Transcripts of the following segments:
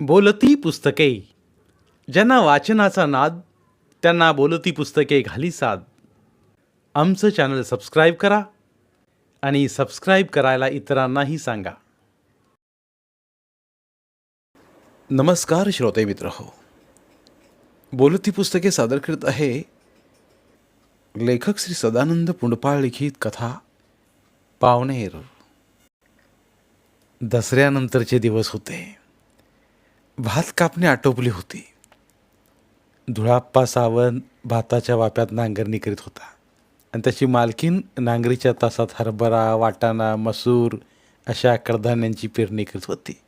बोलती पुस्तके. ज्यांना वाचनाचा नाद त्यांना बोलती पुस्तके घाली साद. आमचं चॅनल सबस्क्राईब करा आणि सबस्क्राईब करायला इतरांनाही सांगा. नमस्कार श्रोते मित्र हो. बोलती पुस्तके सादर करीत आहे लेखक श्री सदानंद पुंडपाळ लिखित कथा पावणेर दसऱ्यानंतरचे दिवस होते. भात कापणी आटोपली होती. धुळाप्पा सावंत भाताच्या वाप्यात नांगरणी करीत होता. आणि त्याची मालकीन नांगरीच्या तासात हरभरा वाटाणा मसूर अशा कडधान्यांची पेरणी करीत होती.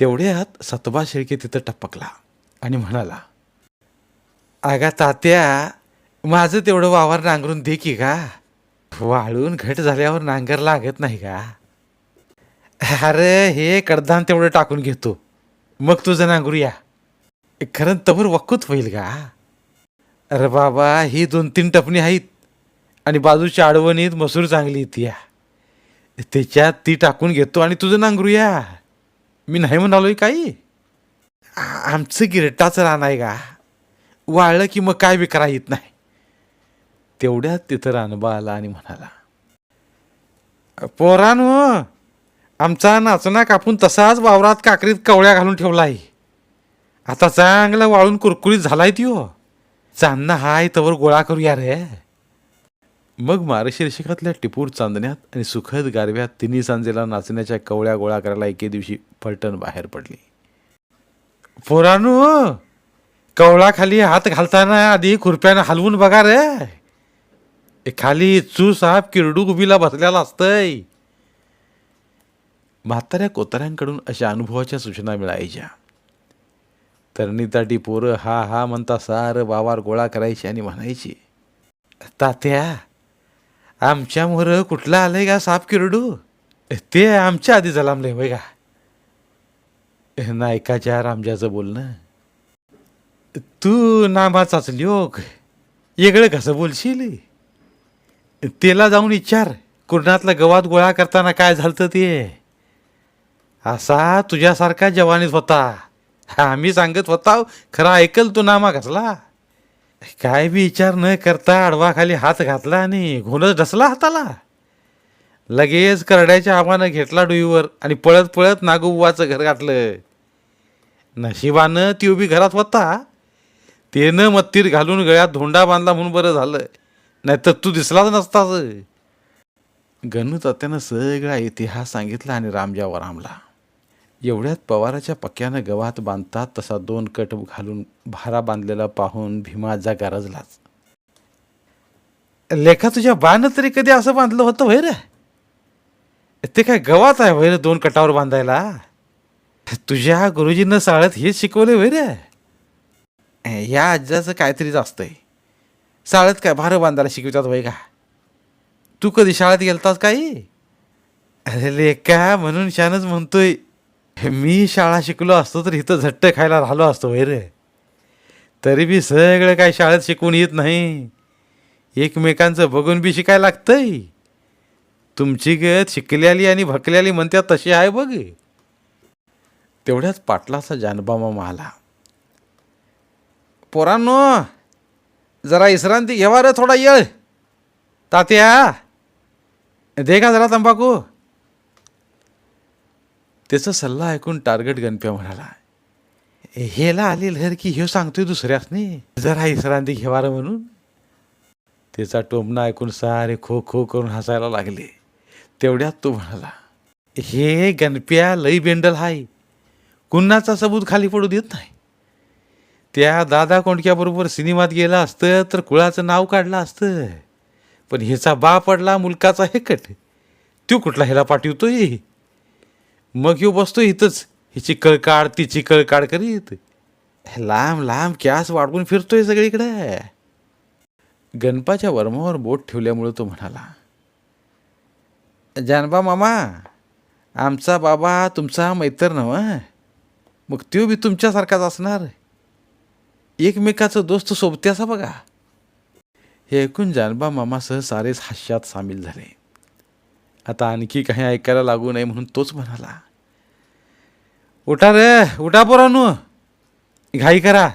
तेवढ्यात सतबा शेळके तिथं टपकला आणि म्हणाला आगा तात्या माझं तेवढं वावर नांगरून दे की का वाळून घट झाल्यावर नांगर लागत नाही का अरे हे कडधान तेवढं टाकून घेतो मग तुझं नांगरूया खरं तवर वक्कूत होईल का? अरे बाबा ही दोन तीन टपणी आहेत. आणि बाजूच्या आडवणीत मसूर चांगली येते या. त्याच्यात ती टाकून घेतो आणि तुझं नांगरूया मी नाही म्हणालोय काही. आमचं गिरटाचं रान आहे का? वाळलं की मग काय विकरा येत नाही. तेवढ्यात तिथं रानबा आला आणि म्हणाला पोरान आमचा नाचना कापून तसाच वावरात काकरीत कवळ्या घालून ठेवला आहे आता चांगला वाळून कुरकुरीत झालाय त्यो. चांदणा हाय तवर गोळा करूया रे. मग मार्गशीर्षकातल्या टिपूर चांदण्यात आणि सुखद गारव्यात तिन्ही सांजेला नाचण्याच्या कवळ्या गोळा करायला एके दिवशी फलटण बाहेर पडली. पोरानू कवळा खाली हात घालताना आधी खुरप्यानं हलवून बघा रे. खाली चू साप किरडू उभीला बसलेला असतंय. म्हाताऱ्या कोताऱ्यांकडून अशा अनुभवाच्या सूचना मिळायच्या. तरणीताटी पोरं हा हा म्हणता सार वावार गोळा करायची आणि म्हणायची तात्या आमच्या मोर कुठला आलंय का साप किरडू? ते आमच्या आधी जलामले होय का नायकाच्या रामजाचं बोलणं तू नामाचाच लोक हो, येगळं कसं बोलशील? त्याला जाऊन विचार कुरणातलं गवात गोळा करताना काय झालं ते? असा तुझ्यासारखा जवानीत होता. आम्ही सांगत होता खरा ऐकल तू नामा घासला? काय बी विचार न करता आडवाखाली हात घातला आणि घोलच ढसला हाताला? लगेच करड्याच्या आव्हानं घेतला डुईवर आणि पळत पळत नागोबुवाचं घर गाठलं. नशिबानं ती उभी घरात होता. तेनं मत्तीर घालून गळ्यात धोंडा बांधला म्हणून बरं झालं. नाही तर तू दिसलाच नसताच गणू तात्यानं सगळा इतिहास सांगितला आणि रामजावर रामला एवढ्यात पवाराच्या पक्क्यानं गवात बांधतात तसा दोन कट घालून भारा बांधलेला पाहून भीमाजा गरजलाच लेखा तुझ्या बानं तरी कधी असं बांधलं होतं वैर रे? ते काय गवात आहे वैर रे दोन कटावर बांधायला? तुझ्या गुरुजींना साळत हेच शिकवले वैर रे? या आज्याचं काहीतरीच असतंय. साळत काय भार बांधायला शिकवतात वय का? तू कधी शाळेत गेलतास काही? अरे लेका म्हणून शानच म्हणतोय. मी शाळा शिकलो असतो तर इथं झट्ट खायला राहिलो असतो वैरे रे. तरी बी सगळं काय शाळेत शिकून येत नाही. एकमेकांचं बघून बी शिकायला लागतंय. तुमची गत शिकल्याली आणि भकल्याली म्हणतात तशी आहे बघ. तेवढ्याच पाटलाचा जानबामा मला. पोरांनो जरा विश्रांती घेवा रे थोडा येळ. तात्या दे का जरा तंबाखू? त्याचा सल्ला ऐकून टार्गेट गणप्या म्हणाला हेला आली लहर की ह्यो सांगतोय दुसऱ्याच नाही जरा विश्रांती घेवार म्हणून. त्याचा टोमणा ऐकून सारे खो खो करून हसायला लागले. तेवढ्यात तो म्हणाला हे गणप्या लई बेंडल हाय. कुणाचा सबूत खाली पडू देत नाही. त्या दादा कोंडक्याबरोबर सिनेमात गेला असतं तर कुळाचं नाव काढलं असतं. पण ह्याचा बा पडला मुलकाचा हेकट. तो कुठला ह्याला पाठवतोय? मग ह्यो बसतो इथंच. हिची कळकाड तिची कळकाड करीत लांब लांब कॅस वाढवून फिरतोय सगळीकडे. गणपाच्या वर्मावर बोट ठेवल्यामुळं तो म्हणाला जानबा मामा आमचा बाबा तुमचा मैत्र नव मग तो बी तुमच्यासारखाच असणार. एकमेकाचं दोस्त सोबत्याचा बघा. हे ऐकून जानबा मामासह सारेच हास्यात सामील झाले. आता आणखी काही ऐकायला लागू नये म्हणून तोच म्हणाला. उठा रे उठा पोरानू. घाई करा.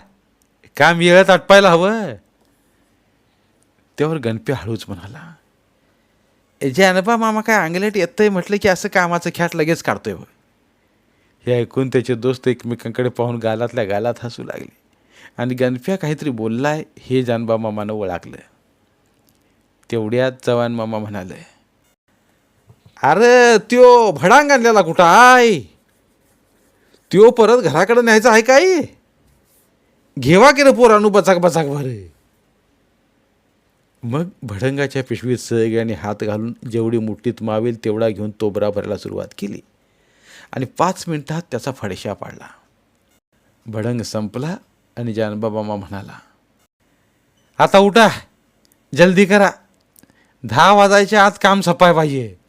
काम येळत आटपायला हवं. त्यावर गणपी हळूच म्हणाला. जे अनपा मामा काय अंगलेट येतंय म्हटलं की असं कामाचं ख्याट लगेच काढतोय बघ. हे ऐकून त्याचे दोस्त एकमेकांकडे पाहून गालातल्या गालात हसू लागले. आणि गणप्या काहीतरी बोललाय हे जानबा मामानं ओळखलं. तेवढ्यात चव्हाण मामा म्हणाले अरे त्यो भडांग आणलेला कुठं? आय. त्यो परत घराकडे न्यायचा आहे काय? घेवा की रे पोरानू बचाक बचाक भर मग भडंगाच्या पिशवीत सगळ्यांनी हात घालून जेवढी मुठीत मावेल तेवढा घेऊन तोबरा भरायला सुरुवात केली. आणि पाच मिनिटात त्याचा फडशा पाडला. भडंग संपला आणि जानबाबामा म्हणाला आता उठा. जल्दी करा. दहा वाजायच्या आत काम सपाय पाहिजे.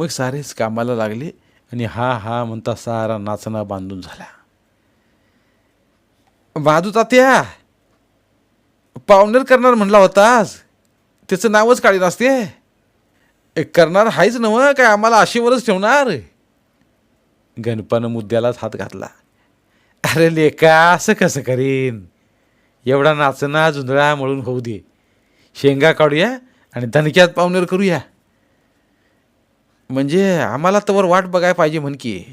मग सारेच कामाला लागले आणि हा हा म्हणता सारा नाचना बांधून झाला. बाजू तात्या पावनर करणार म्हणला होतास? त्याचं नावच काढी नसते. करणार हायच नव काय आम्हाला आशेवरच ठेवणार? गणपानं मुद्द्यालाच हात घातला. अरे लेका असं कसं करीन? एवढा नाचना झुंजळा मळून होऊ दे. शेंगा काढूया आणि धनक्यात पावनर करूया. म्हणजे आम्हाला तवर वाट बघाय पाहिजे म्हण की.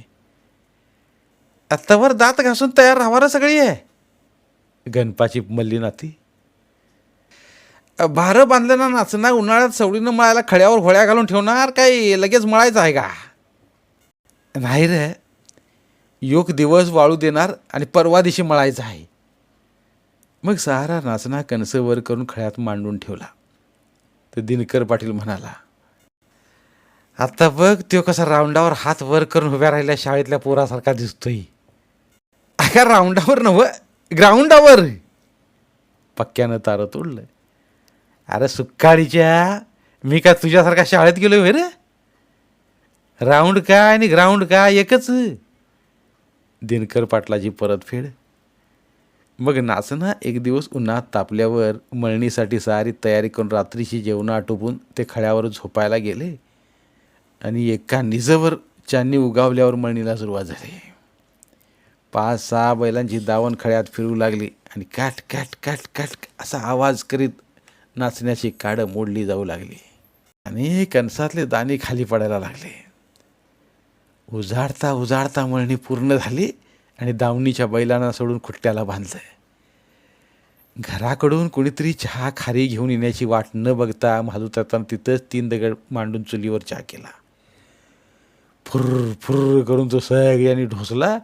तवर दात घासून तयार राहावा सगळी आहे. गणपाची मल्ली नाती. भारं बांधलेला नाचना उन्हाळ्यात सवडीनं मळायला खड्यावर होळ्या घालून ठेवणार काय लगेच मळायचं आहे का? नाही रे. योग दिवस वाळू देणार आणि परवा दिवशी मळायचं आहे. मग सहारा नाचना कणसं वर करून खळ्यात मांडून ठेवला. तर दिनकर पाटील म्हणाला आता बघ तो कसा राऊंडावर हात वर करून उभ्या राहिल्या शाळेतल्या पोरासारखा दिसतोय. अका राऊंडावर नव ग्राउंडावर पक्क्यानं तारं तोडलं. अरे सुक्काळीच्या मी काय तुझ्यासारखा शाळेत गेलो रे? राऊंड काय आणि ग्राउंड काय एकच? दिनकर पाटलाची परतफेड मग नाचना एक दिवस उन्हात तापल्यावर मळणीसाठी सारी तयारी करून रात्रीची जेवणं आटोपून ते खड्यावर झोपायला गेले. आणि एका निजवर चांनी उगावल्यावर मळणीला सुरुवात झाली. पाच सहा बैलांची दावण खळ्यात फिरू लागली आणि काट काट काट काट असा आवाज करीत नाचण्याची काडं मोडली जाऊ लागली. आणि कणसातले दाणे खाली पडायला लागले. उजाडता उजाडता मळणी पूर्ण झाली आणि दावणीच्या बैलांना सोडून खुट्ट्याला बांधलं. घराकडून कोणीतरी चहा खारी घेऊन येण्याची वाट न बघता महादुतातानं तिथंच तीन दगड मांडून चुलीवर चहा केला. फुर्र फुर्र करून तो सगळ्यांनी ढोसला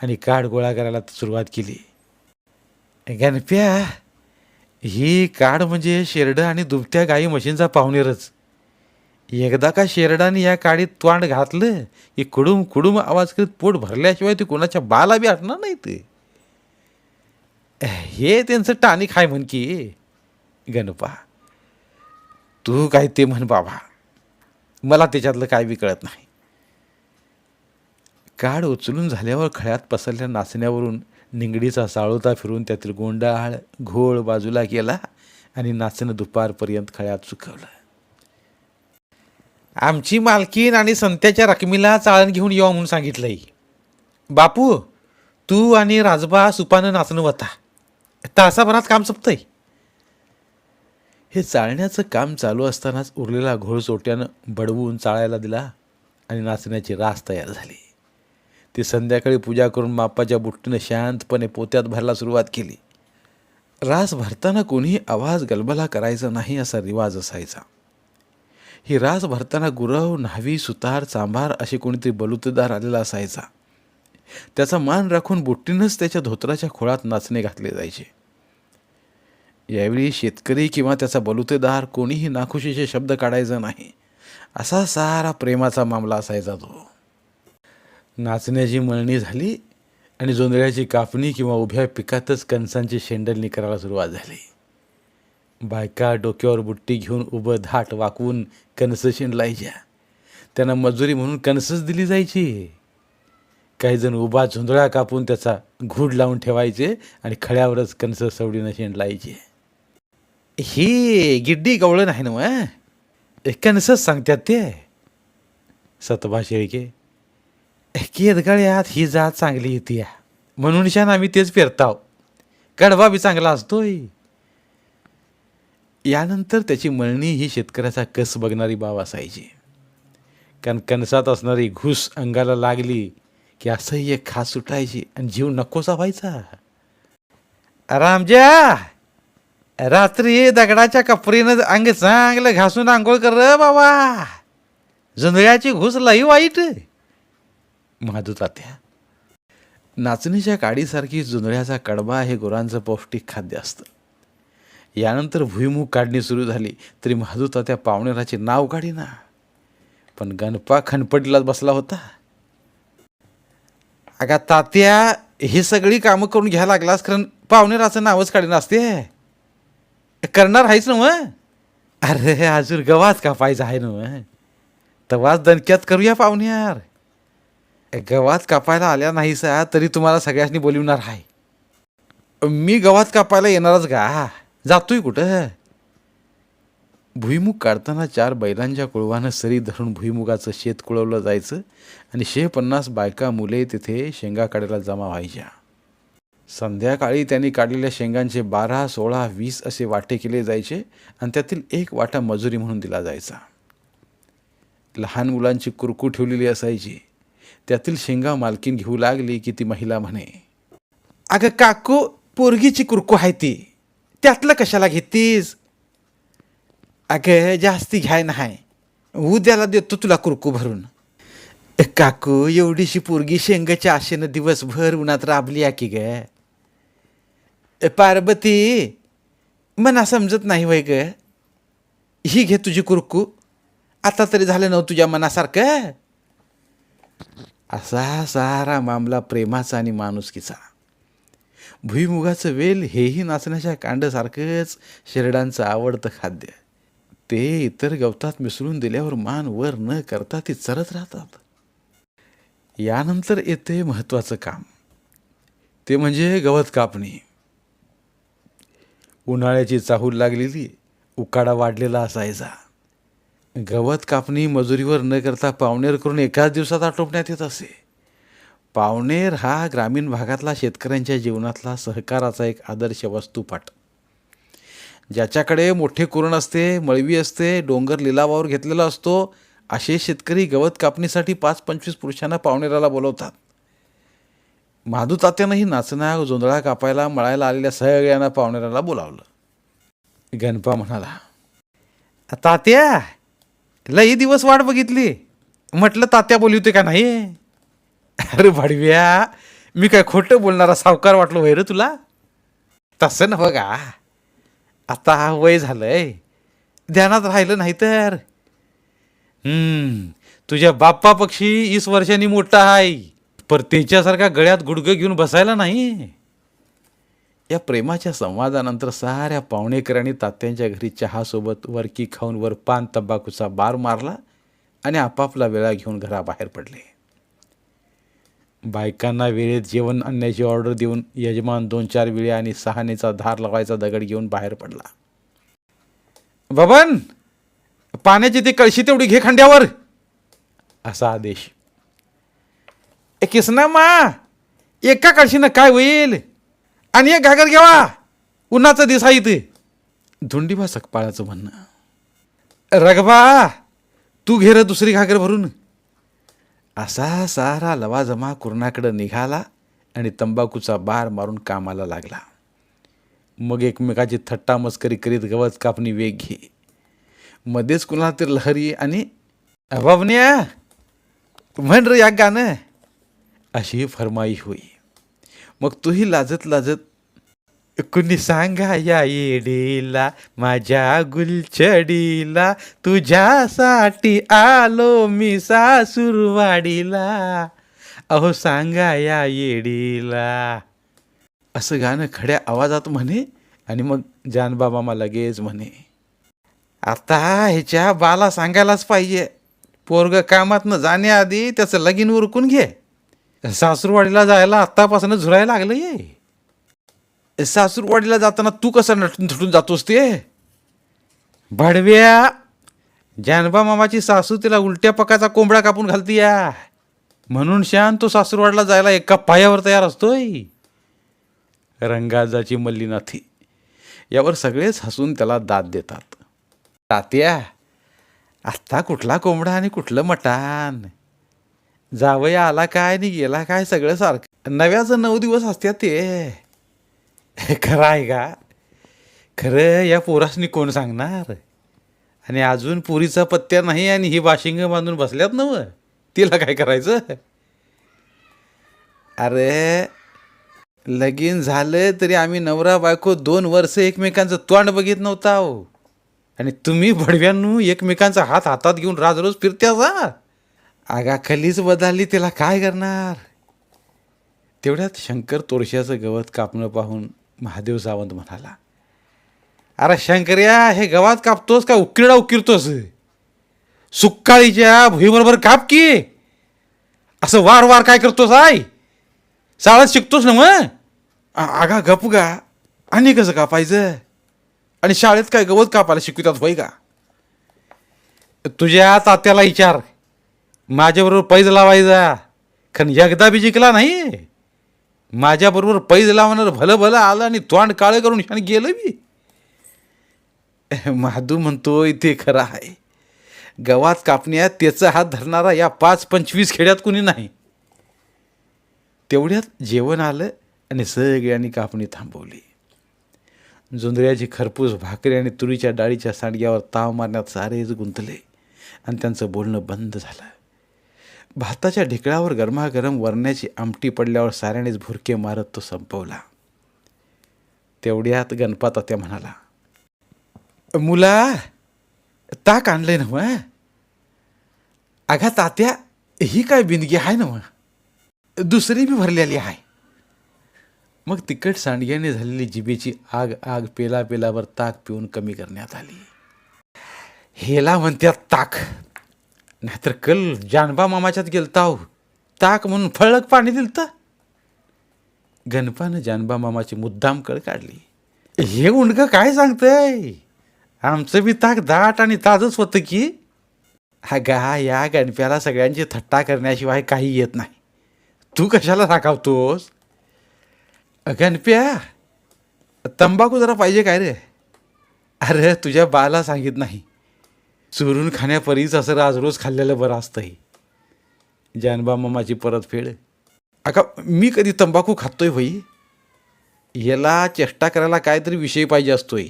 आणि काठ गोळा करायला सुरुवात केली. गणप्या ही काड म्हणजे शेरडं आणि दुभत्या गाई म्हशींचा पाहुणेरच. एकदा का शेरडाने या काडीत तोंड घातलं की कुडूम कुडूम आवाज करीत पोट भरल्याशिवाय ते कोणाच्या बाला बी आटणार नाही ते. हे त्यांचं टानिक आहे म्हण की गणपा तू काय ते म्हण बाबा मला त्याच्यातलं काय बी कळत नाही. काड उचलून झाल्यावर खळ्यात पसरल्या नाचण्यावरून निंगडीचा साळोता फिरून त्यातील गोंडाळ घोळ बाजूला केला आणि नाचणं दुपारपर्यंत खळ्यात चुकवलं आमची मालकीन आणि संत्याच्या रकमीला चाळण घेऊन येऊ म्हणून सांगितलंय. बापू तू आणि राजबा सुपानं नाचणं होता तासाभरात काम संपतंय. हे चाळण्याचं काम चालू असतानाच उरलेला घोळ चोट्यानं बडवून चाळायला दिला आणि नाचण्याची रास तयार झाली. ती संध्याकाळी पूजा करून मापाच्या बुट्टीनं शांतपणे पोत्यात भरायला सुरुवात केली. रास भरताना कोणीही आवाज गलबला करायचा नाही असा रिवाज असायचा. ही रास भरताना गुरव न्हावी सुतार चांभार असे कोणीतरी बलुतेदार आलेला असायचा. त्याचा मान राखून बुट्टीनंच त्याच्या धोत्राच्या खोळात नाचणे घातले जायचे. यावेळी शेतकरी किंवा त्याचा बलुतेदार कोणीही नाखुशीचे शब्द काढायचा नाही. असा सारा प्रेमाचा मामला असायचा तो. नाचण्याची मळणी झाली आणि जोंधळ्याची कापणी किंवा उभ्या पिकातच कणसांची शेंडलणी करायला सुरुवात झाली. बायका डोक्यावर बुट्टी घेऊन उभं धाट वाकवून कणसं शेंडलायच्या. त्यांना मजुरी म्हणून कणसच दिली जायची. काही जण उभा झुंधळा कापून त्याचा घूड लावून ठेवायचे आणि खड्यावरच कणस सवडीनं शेंडलायचे. ही गिड्डी गवळण आहे ना मग कणसच सांगतात ते. सतभा शेळके केदगळ्यात ही जात चांगली येते. या म्हणून शान आम्ही तेच पेरताव कडवा बी चांगला असतोय. यानंतर त्याची मळणी ही शेतकऱ्याचा कस बघणारी बाब असायची. कारण कणसात असणारी घुस अंगाला लागली की असह्य खास सुटायची आणि जीव नकोसा व्हायचा. रामज्या रात्री दगडाच्या कपरीनं अंग चांगलं घासून आंघोळ कर बाबा. जुंधळ्याची घुस लई वाईट. माधू तात्या नाचणीच्या काडीसारखी जुंधळ्याचा कडबा हे गुरांचं पौष्टिक खाद्य असतं. यानंतर भुईमुग काढणी सुरू झाली तरी महादू तात्या पावणेराचे नाव काढीना. पण गणपा खणपटीलाच बसला होता. अगा तात्या हे सगळी कामं करून घ्यायला लागलास कारण पावणेराचं नावच काढीन असते. करणार आहेच ना मग अरे अजून गवात कापायचा आहे ना मग तवाच दणक्यात करूया पाहुण्यार. गवात कापायला आल्या नाहीसा तरी तुम्हाला सगळ्यांनी बोलवणार आहे. मी गवात कापायला येणारच का? जातोय कुठं? भुईमुग काढताना चार बैलांच्या कुळवानं सरी धरून भुईमुगाचं शेत कुळवलं जायचं आणि शे पन्नास बायका मुले तिथे शेंगा काढायला जमा व्हायच्या. संध्याकाळी त्यांनी काढलेल्या शेंगांचे बारा सोळा वीस असे वाटे केले जायचे आणि त्यातील एक वाटा मजुरी म्हणून दिला जायचा. लहान मुलांची कुरकू ठेवलेली असायची. त्यातील शेंगा मालकीन घेऊ लागली की ती महिला म्हणे अगं काकू पोरगीची कुरकू आहे ती. त्यातलं कशाला घेतीस? अगं जास्ती घ्याय नाही. उद्याला देतो तुला कुरकू भरून. काकू एवढीशी पोरगी शेंगाच्या आशेनं दिवसभर उन्हात राबली आहे की ग? पार्वती मना समजत नाही वय ग. ही घे तुझी कुरकू. आता तरी झालं नव्ह तुझ्या मनासारखं. असा सारा मामला प्रेमाचा आणि माणुसकीचा. भुईमुगाचं वेल हेही नाचण्याच्या कांडसारखंच शेरडांचं आवडतं खाद्य. ते इतर गवतात मिसळून दिल्यावर मान वर न करता ती चरत राहतात. यानंतर येते महत्त्वाचं काम. ते म्हणजे गवत कापणी. उन्हाळ्याची चाहूल लागलेली उकाडा वाढलेला असायचा गवत कापणी मजुरीवर न करता पावणेर करून एकाच दिवसात आटोपण्यात येत असे. पावणेर हा ग्रामीण भागातला शेतकऱ्यांच्या जीवनातला सहकाराचा एक आदर्श वस्तूपाठ. ज्याच्याकडे मोठे कुरण असते मळवी असते डोंगर लिलावावर घेतलेला असतो असे शेतकरी गवत कापणीसाठी पाच पंचवीस पुरुषांना पावणेराला बोलवतात. माधू तात्यानंही नाचण्या जोंधळा कापायला मळायला आलेल्या सगळ्यांना पावणेराला बोलावलं. गणपा म्हणाला तात्या लई दिवस वाट बघितली. म्हटलं तात्या बोलवते का नाही? अरे भाडव्या मी काय खोटं बोलणारा सावकार वाटलो वय रे तुला? तसं ना बघा. आता हा वय झालंय. ध्यानात राहिलं नाही तर. तुझ्या बाप्पा पक्षी वीस वर्षांनी मोठा आहे. पर त्याच्यासारखा गळ्यात गुडगं घेऊन बसायला नाही. या प्रेमाच्या संवादानंतर साऱ्या पाहुणेकरांनी तात्यांच्या घरी चहासोबत वरकी खाऊन वर पान तंबाखूचा बार मारला आणि आपापला वेळा घेऊन घराबाहेर पडले. बायकांना वेळेत जेवण आणण्याची ऑर्डर देऊन यजमान दोन चार वेळी आणि सहानेचा धार लावायचा दगड घेऊन बाहेर पडला. बबन पाण्याची ती कळशी तेवढी घे खांड्यावर असा आदेश. ए किसना मा एका कळशीनं काय होईल? आणि एक घागर घ्यावा उन्हाचं दिसा इथे. धुंडीबा सकपाळाचं म्हणणं. रगबा तू घे र दुसरी घागर भरून. असा सारा लवाजमा कुर्णाकडं निघाला आणि तंबाखूचा बार मारून कामाला लागला. मग एकमेकाची थट्टा मस्करी करीत गवत कापणी वेग घे. मध्येच कुणाला तरी लहरी आणि बाबन्या म्हण रे या गाणं. अशी फरमाई होई. मग तूही लाजत लाजत कुणी सांगा या येडीला माझ्या गुलछडीला तुझ्यासाठी आलो मी सासूरवाडीला. अहो सांगा या येडीला. असं गाणं खड्या आवाजात म्हणे आणि मग जानबाबा मला लगेच म्हणे आता ह्याच्या बाला सांगायलाच पाहिजे. पोरग कामातनं जाण्याआधी त्याचं लगीन उरकून घे. सासूरवाडीला जायला आत्तापासून झुरायला लागलं ये. सासूरवाडीला जाताना तू कसं नटून थटून जातोस ते? भाडव्या जानबा मामाची सासू तिला उलट्या पकाचा कोंबडा कापून घालती या म्हणून शान तो सासूरवाडीला जायला एका पायावर तयार असतोय. रंगाजाची मल्लीनाथी यावर सगळेच हसून त्याला दाद देतात. तात्या आत्ता कुठला कोंबडा आणि कुठलं मटान जावई आला काय आणि गेला काय सगळं सारखं. नव्याचं नऊ दिवस असत्यात ते. खरं आहे का? खरं या पोरासनी कोण सांगणार? आणि अजून पुरीचा पत्त्या नाही आणि ही बाशिंग बांधून बसल्यात नव. तिला काय करायचं? अरे लगीन झालं तरी आम्ही नवरा बायको दोन वर्ष एकमेकांचं तोंड बघित नव्हता हो. आणि तुम्ही भडव्यांनू एकमेकांचा हात हातात घेऊन राजरोज फिरत्या जा. आगाखालीच बदलली तिला काय करणार? तेवढ्यात शंकर तोरशाचं गवत कापणं पाहून महादेव सावंत म्हणाला अरे शंकर्या हे गवत कापतोस का? उकिरडा उकिरतोस? सुक्काळीच्या भुईबरोबर काप की? असं वार वार काय करतोस आय शाळेत शिकतोस ना मग? आगा गप गा. आणि कसं कापायचं? आणि शाळेत काय गवत कापायला शिकवितात होय का? तुझ्या तात्याला विचार. माझ्याबरोबर पैज लावायचा. कारण एकदा बी जिंकला नाही. माझ्याबरोबर पैज लावणार भलं भलं आलं आणि तोंड काळं करून छान गेलं बी. माधू म्हणतो ते खरं आहे. गवात कापण्यात त्याचा हात धरणारा या पाच पंचवीस खेड्यात कुणी नाही. तेवढ्यात जेवण आलं आणि सगळ्यांनी कापणी थांबवली. जुंदऱ्याची खरपूस भाकरी आणि तुरीच्या डाळीच्या सांडग्यावर ताव मारण्यात सारेच गुंतले आणि त्यांचं बोलणं बंद झालं. भाताच्या ढिकळावर गरमागरम वरण्याची आमटी पडल्यावर साऱ्यानेच भुरके मारत तो संपवला. तेवढ्यात गणपत त्या म्हणाला मुला ताक आणलंय ना मग अगा तात्या ही काय बिंदगी आहे ना मग दुसरी बी भरलेली आहे मग तिखट सांडग्याने झालेली जिभेची आग आग पेला पेलावर ताक पिऊन कमी करण्यात आली. हेला म्हणत्यात ताक नाहीतर कल जानबा मामाच्यात गेलताव. ताक म्हणून फळक पाणी दिलतं. गणपानं जानबा मामाची मुद्दाम कळ काढली. हे उंडकं काय सांगतंय? आमचं बी ताक दाट आणि ताजच होतं की. हा गा या गणप्याला सगळ्यांची थट्टा करण्याशिवाय काही येत नाही. तू कशाला राखावतोस गणप्या तंबाखू जरा पाहिजे काय रे? अरे तुझ्या बाला सांगित नाही. चुरून खाण्यापरीच असं राजरोज खाल्लेलं बरं असतंही जानबा मामाची परतफेड अका मी कधी तंबाखू खातोय भाई याला चेष्टा करायला काहीतरी विषय पाहिजे असतोय.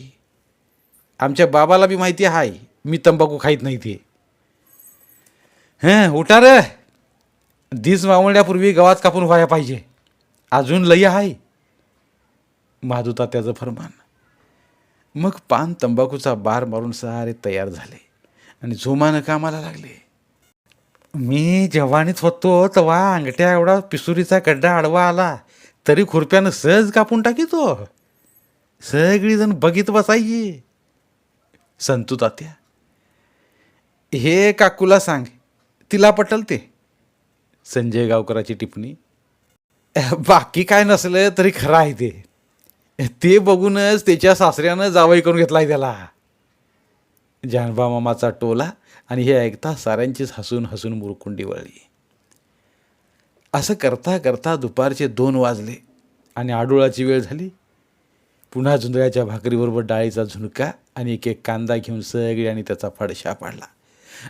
आमच्या बाबाला बी माहिती आहे मी तंबाखू खाईत नाही ते. हं उठा रे. दिस मावळण्यापूर्वी गवात कापून व्हायला पाहिजे. अजून लई आहे माधुता त्याचं फरमान. मग पान तंबाखूचा बार मारून सारे तयार झाले. आणि जोमानं कामाला लागले. मी जवानीत होतो तेव्हा अंगठ्या एवढा पिसुरीचा गड्डा आडवा आला तरी खुरप्यानं सहज कापून टाकीतो. सगळीजण बघित बसायची. संतू तात्या हे काकूला सांग तिला पटल ते संजय गावकराची टिप्पणी बाकी काय नसलं तरी खरं आहे ते. ते बघूनच त्याच्या सासऱ्यानं जावई करून घेतलाय त्याला. मामाचा टोला आणि हे ऐकता साऱ्यांचीच हसून हसून मुरकुंडी वळली. असं करता करता दुपारचे दोन वाजले आणि आडोळाची वेळ झाली. पुन्हा झुंजळ्याच्या भाकरीबरोबर डाळीचा झुणका आणि एक एक कांदा घेऊन सगळ्यांनी त्याचा फडशा पाडला.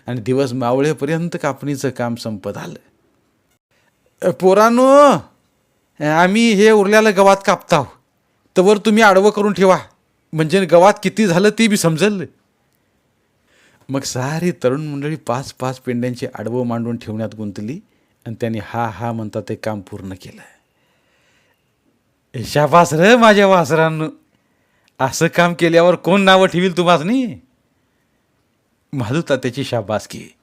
आणि दिवस मावळेपर्यंत कापणीचं काम संपत आलं. पोरानो आम्ही हे उरल्याला गवात कापताव. तवर तुम्ही आडवं करून ठेवा. म्हणजे गवात किती झालं ते बी समजेल. मग सारी तरुण मंडळी पाच पाच पेंड्यांची आडवं मांडून ठेवण्यात गुंतली आणि त्यांनी हा हा म्हणता ते काम पूर्ण केलं शाबास र माझ्या वासरांनो. असं काम केल्यावर कोण नावं ठेवील तुम्हासनी? माझू त्याची शाबासकी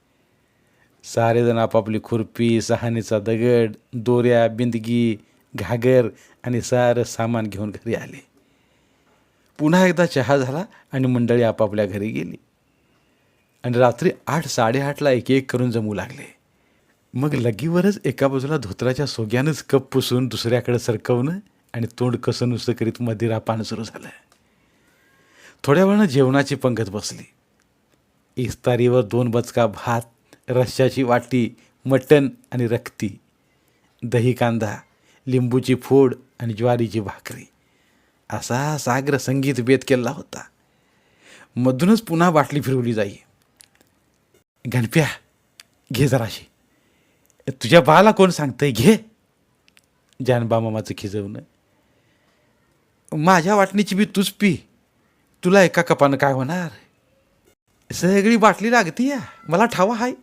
सारेजण आपापली खुरपी सहाणीचा दगड दोऱ्या बिंदगी घागर आणि सारं सामान घेऊन घरी आले. पुन्हा एकदा चहा झाला आणि मंडळी आपापल्या घरी गेली. आणि रात्री आठ साडेआठला एक एक करून जमू लागले. मग लगीवरच एका बाजूला धोत्राच्या सोग्यानंच कप पुसून दुसऱ्याकडे सरकवणं आणि तोंड कसं नुसतं करीत मदिरा पान सुरू झालं. थोड्या वेळानं जेवणाची पंगत बसली. इस्तारीवर दोन बचका भात रश्श्याची वाटी मटण आणि रक्ती दही कांदा लिंबूची फोड आणि ज्वारीची भाकरी. असा साग्र संगीत बेत केला होता. मधूनच पुन्हा बाटली फिरवली जाई. गणप्या घे जराशी. तुझ्या बाला कोण सांगतंय घे. जानबा मामाचं खिजवणं माझ्या वाटणीची बी तूच पी. तुला एका कपानं काय होणार? सगळी बाटली लागती या. मला ठावा हाय.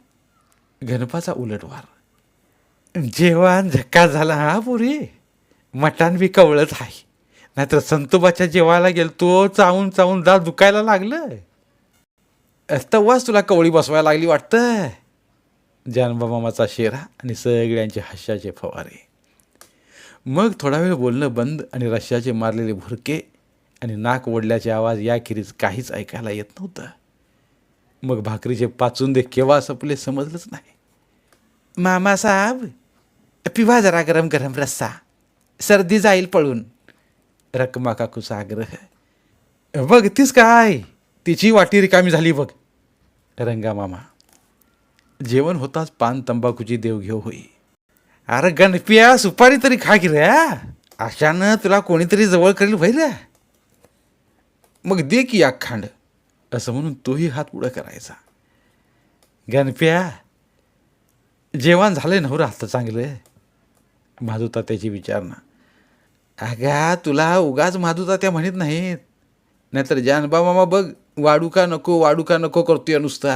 गणपाचा उलटवार जेवण झक्का झाला हा पुरी. मटान बी कवळच आहे नाहीतर संतोबाच्या जेवायला गेलतो चावून चावून दात दुखायला लागलं तव्हाच तुला कवळी बसवायला लागली वाटतं जानबा मामाचा शेरा आणि सगळ्यांचे हास्याचे फवारे. मग थोडा वेळ बोलणं बंद आणि रश्याचे मारलेले भुरके आणि नाक ओढल्याचे आवाज याखेरीज काहीच ऐकायला येत नव्हतं. मग भाकरीचे पाचुंदे केव्हा सपले समजलंच नाही. मामासाहेब पिवा जरा गरम गरम रस्सा सर्दी जाईल पळून. रकमा काकूचा आग्रह. बघतीस काय? तिची वाटी रिकामी झाली बघ. रंगा मामा जेवण होताच पान तंबाखूची देवघेव होई. अरे गणपिया सुपारी तरी खा की रे अशानं तुला कोणीतरी जवळ करेल भाई रे? मग दे की या खांड असं म्हणून तोही हात पुढं करायचा. गणप्या जेवण झालंय नवरं आता चांगलं माधुता त्याची विचारणा. अगा तुला उगाच माधुता त्या म्हणत नाहीत. नाहीतर जानबा मामा बघ वाढू का नको वाढू का नको करतोय नुसता.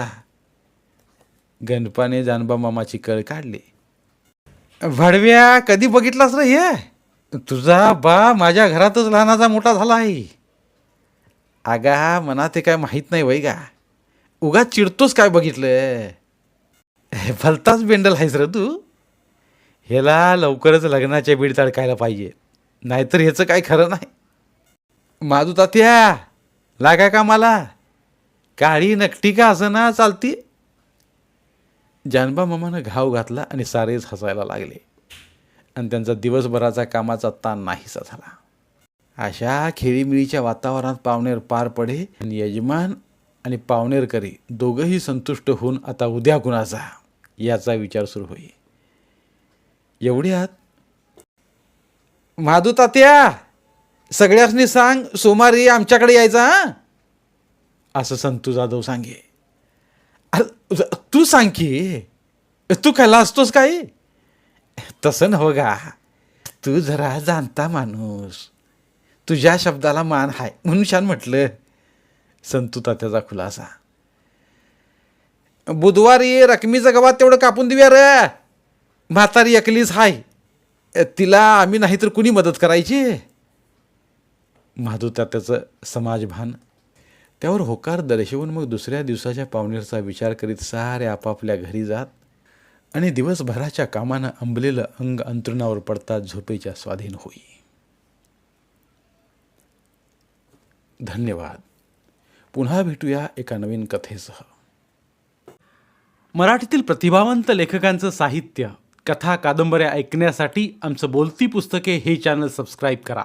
गणपाने जानबा मामाची कळ काढली. भडव्या कधी बघितलास रे हे? तुझा बा माझ्या घरातच लहानाचा मोठा झाला आहे आगा मना ते काय माहीत नाही वय का उगाच चिडतोस काय बघितलं? भलताच बेंडल आहेस रे तू. ह्याला लवकरच लग्नाच्या बीड तडकायला पाहिजे. नाहीतर ह्याचं काय खरं नाही. माधू तात्या लागा का मला? काळी नकटी का असं ना चालती? जानबा मामानं घाव घातला आणि सारेच हसायला लागले. आणि त्यांचा दिवसभराचा कामाचा ताण नाहीसा झाला. अशा खेळीमिळीच्या वातावरणात पावणेर पार पडे आणि यजमान आणि पावणेरकरी दोघंही संतुष्ट होऊन आता उद्या कुणाचा? याचा विचार सुरू होई. एवढ्यात माधू सगळ्यासनी सांग सोमारी आमच्याकडे यायचा हां? असं संतू जाधव सांगे. अरे, तू सांग की तू खायला असतोस काही? तसं नव गा. तू जरा जाणता माणूस. तुझ्या शब्दाला मान हाय म्हणून छान म्हटलं. संतू तात्याचा खुलासा. बुधवारी रकमीचं गवात तेवढं कापून देऊया र. म्हातारी एकलीच हाय. तिला आम्ही नाही तर कुणी मदत करायची? माधू त्याचं समाजभान. त्यावर होकार दर्शवून मग दुसऱ्या दिवसाच्या पावणेरचा विचार करीत सारे आपापल्या घरी जात आणि दिवसभराच्या कामानं अंबलेलं अंग अंतरुणावर पडता झोपेच्या स्वाधीन होई. धन्यवाद. पुन्हा भेटूया एका नवीन कथेसह. मराठीतील प्रतिभावंत लेखकांचं साहित्य कथा कादंबऱ्या ऐकण्यासाठी आमचं बोलती पुस्तके हे चॅनल सबस्क्राईब करा.